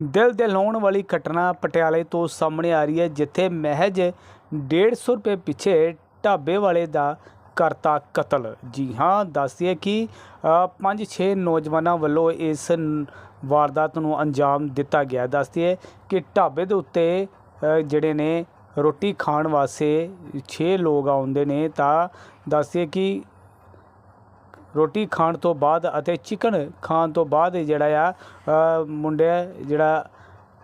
ਦਿਲ ਦਹਿਲਾਉਣ ਵਾਲੀ ਘਟਨਾ ਪਟਿਆਲੇ ਤੋਂ ਸਾਹਮਣੇ ਆ ਰਹੀ ਹੈ, ਜਿੱਥੇ ਮਹਿਜ 150 ਰੁਪਏ ਪਿੱਛੇ ਢਾਬੇ ਵਾਲੇ ਦਾ ਕਰਤਾ ਕਤਲ। ਜੀ ਹਾਂ ਦੱਸਦੀਏ ਕਿ 5-6 ਨੌਜਵਾਨਾਂ ਵੱਲੋਂ ਇਸ ਵਾਰਦਾਤ ਨੂੰ ਅੰਜਾਮ ਦਿੱਤਾ ਗਿਆ ਦੱਸਦੀਏ ਕਿ ਢਾਬੇ ਦੇ ਉੱਤੇ ਜਿਹੜੇ ਨੇ ਰੋਟੀ ਖਾਣ ਵਾਸਤੇ 6 ਲੋਕ ਆਉਂਦੇ ਨੇ ਤਾਂ ਦੱਸਦੀਏ ਕਿ ਰੋਟੀ ਖਾਣ ਤੋਂ ਬਾਅਦ ਅਤੇ ਚਿਕਨ ਖਾਣ ਤੋਂ ਬਾਅਦ ਜਿਹੜਾ ਆ ਅ, ਮੁੰਡੇ ਜਿਹੜਾ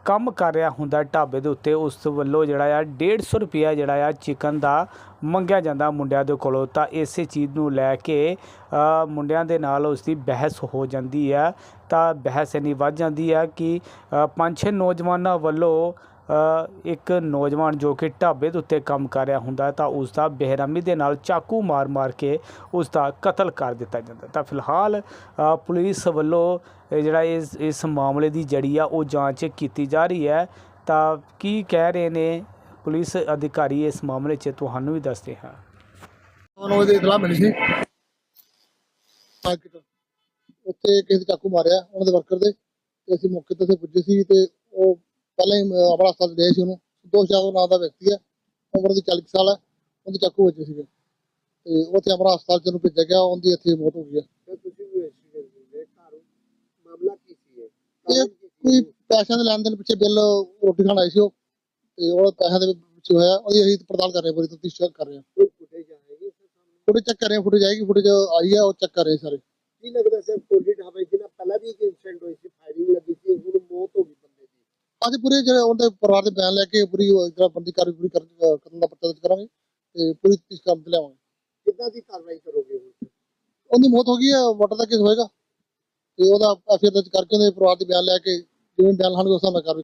ਕੰਮ ਕਰ ਰਿਹਾ ਹੁੰਦਾ ਢਾਬੇ ਦੇ ਉੱਤੇ ਉਸ ਵੱਲੋਂ ਜਿਹੜਾ ਆ 150 ਰੁਪਿਆ ਜਿਹੜਾ ਆ ਚਿਕਨ ਦਾ ਮੰਗਿਆ ਜਾਂਦਾ ਮੁੰਡਿਆਂ ਦੇ ਕੋਲੋਂ। ਤਾਂ ਇਸੇ ਚੀਜ਼ ਨੂੰ ਲੈ ਕੇ ਮੁੰਡਿਆਂ ਦੇ ਨਾਲ ਉਸ ਦੀ ਬਹਿਸ ਹੋ ਜਾਂਦੀ ਆ। ਤਾਂ ਬਹਿਸ ਇੰਨੀ ਵੱਧ ਜਾਂਦੀ ਆ ਕਿ ਪੰਜ ਛੇ ਨੌਜਵਾਨਾਂ ਵੱਲੋਂ ਇੱਕ ਨੌਜਵਾਨ ਜੋ ਕਿ ਢਾਬੇ ਦੇ ਉੱਤੇ ਕੰਮ ਕਰ ਰਿਹਾ ਹੁੰਦਾ ਹੈ ਤਾਂ ਉਸ ਦਾ ਬੇਰਹਿਮੀ ਦੇ ਨਾਲ ਚਾਕੂ ਮਾਰ-ਮਾਰ ਕੇ ਉਸ ਦਾ ਕਤਲ ਕਰ ਦਿੱਤਾ ਜਾਂਦਾ ਤਾਂ ਫਿਲਹਾਲ ਪੁਲਿਸ ਵੱਲੋਂ ਜਿਹੜਾ ਇਸ ਇਸ ਮਾਮਲੇ ਦੀ ਜੜੀ ਆ ਉਹ ਜਾਂਚ ਕੀਤੀ ਜਾ ਰਹੀ ਹੈ। ਤਾਂ ਕੀ ਕਹਿ ਰਹੇ ਨੇ ਪੁਲਿਸ ਅਧਿਕਾਰੀ ਇਸ ਮਾਮਲੇ 'ਚ? ਤੁਹਾਨੂੰ ਵੀ ਦੱਸਦੇ ਹਾਂ ਉਹਨਾਂ ਨੂੰ ਇਹਦੀ ਇਤਲਾਹ ਮਿਲੀ ਸੀ? ਉੱਥੇ ਕਿਸੇ ਚਾਕੂ ਮਾਰਿਆ ਉਹਨਾਂ ਦੇ ਵਰਕਰ ਦੇ। ਤੇ ਅਸੀਂ ਮੌਕੇ ਤੇ ਪੁੱਜੇ ਸੀ ਤੇ ਉਹ ਪਹਿਲਾਂ ਹੀ ਆਪਣਾ ਹਸਪਤਾਲ ਦੇ ਸੀ ਉਹਨੂੰ। ਦੋਸ਼ ਯਾਦਵ ਨਾਮ ਦਾ ਵਿਅਕਤੀ ਹੈ। ਉਮਰ ਦੀ 40 ਕੁ ਸਾਲ ਹੈ। ਉਹਦੇ ਚਾਕੂ ਵੱਜੇ ਸੀਗੇ। ਤੇ ਉੱਥੇ ਆਪਣਾ ਹਸਪਤਾਲ ਚ ਉਹਨੂੰ ਭੇਜਿਆ ਗਿਆ। ਉਹਦੀ ਇੱਥੇ ਮੌਤ ਹੋ ਗਈ ਹੈ। ਇਹ? ਕੋਈ ਪੈਸਿਆਂ ਦੇ ਲੈਣ ਦੇਣ ਪਿੱਛੇ ਬਿੱਲ ਰੋਟੀ ਖਾਣ ਆਈ ਸੀ ਉਹ। ਤੇ ਉਹ ਪੈਸਿਆਂ ਦੇ ਪਿੱਛੇ ਹੋਇਆ। ਉਹਦੀ ਅਸੀਂ ਪੜਤਾਲ ਕਰ ਰਹੇ ਹਾਂ ਪੂਰੀ ਤਫਤੀਸ਼ ਕਰ ਰਹੇ ਹਾਂ। ਫੁਟੇਜ ਚੈੱਕ ਕਰ ਰਹੇ ਹਾਂ ਫੁਟੇਜ ਆਏਗੀ। ਫੁਟੇਜ ਆਈ ਹੈ ਉਹ ਚੈੱਕ ਕਰ ਰਹੇ ਸਾਰੇ। ਕੀ ਲੱਗਦਾ ਸਰ ਟੋਲੀ ਢਾਬੇ ਜਿਹਨਾਂ ਪਹਿਲਾਂ ਵੀ ਇੱਕ ਇਨਸੀਡੈਂਟ ਹੋਈ ਸੀ ਫਾਇਰਿੰਗ ਲੱਗੀ ਸੀ ਹੁਣ ਮੌਤ ਹੋ ਗਈ ਬੰਦੇ ਦੀ ਅੱਜ ਪੂਰੇ ਜਿਹੜੇ ਉਹਦੇ ਪਰਿਵਾਰ ਦੇ ਬਿਆਨ ਲੈ ਕੇ ਪੂਰੀ ਜਿਹੜਾ ਬੰਦੀ ਕਾਰਵਾਈ ਪੂਰੀ ਕਰਨ ਦਾ ਪੱਤਾ ਦਰਜ ਕਰਾਂਗੇ ਤੇ ਪੂਰੀ ਤਫਤੀਸ਼ ਕਰਨ ਤੇ ਲਿਆਵਾਂਗੇ। ਕਿੱਦਾਂ ਦੀ ਕਾਰਵਾਈ ਕਰੋਗੇ ਉਹਦੀ ਮੌਤ ਹੋ ਗਈ ਹੈ ਵਾਟਰ ਦਾ ਕੇਸ ਹੋਏਗਾ। ਤੇ ਉਹਦਾ ਐਫਆਈਆਰ ਦਰਜ ਕਰਕੇ ਉਹਦੇ ਪਰਿਵਾਰ ਦੇ ਬਿਆਨ ਲੈ ਕੇ ਜਿਵੇਂ ਬਿਆਨ ਲਾਣਗੇ ਉਸ ਹਿਸਾਬ ਨਾਲ ਕਾਰਵਾਈ